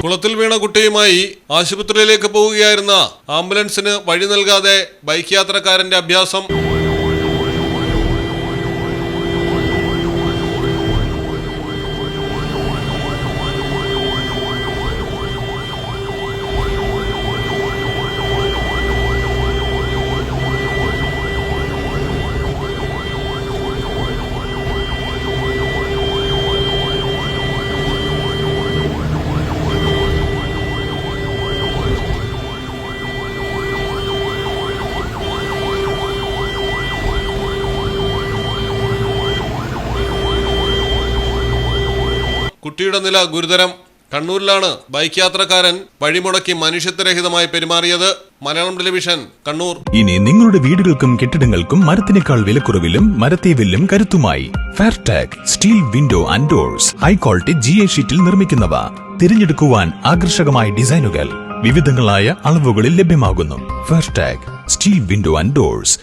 കുളത്തിൽ വീണ കുട്ടിയുമായി ആശുപത്രിയിലേക്ക് പോവുകയായിരുന്ന ആംബുലൻസിന് വഴി നൽകാതെ ബൈക്ക് യാത്രക്കാരന്റെ അഭ്യാസം കുട്ടിയുടെ നില ഗുരുതരം. കണ്ണൂരിലാണ് ബൈക്ക് യാത്രക്കാരൻ വഴിമുടക്കി മനുഷ്യത്വരഹിതമായി പെരുമാറിയത്. മലയാളം ടെലിവിഷൻ കണ്ണൂർ. ഇനി നിങ്ങളുടെ വീടുകൾക്കും കെട്ടിടങ്ങൾക്കും മരത്തിനേക്കാൾ വിലക്കുറവിലും മരത്തെ വില്ലും കരുത്തുമായി Fairtac steel window and doors high quality G A ഷീറ്റിൽ നിർമ്മിക്കുന്നവ. തിരഞ്ഞെടുക്കുവാൻ ആകർഷകമായ ഡിസൈനുകൾ. വിവിധങ്ങളായ അളവുകളിൽ ലഭ്യമാകുന്നു. Fairtac steel window and doors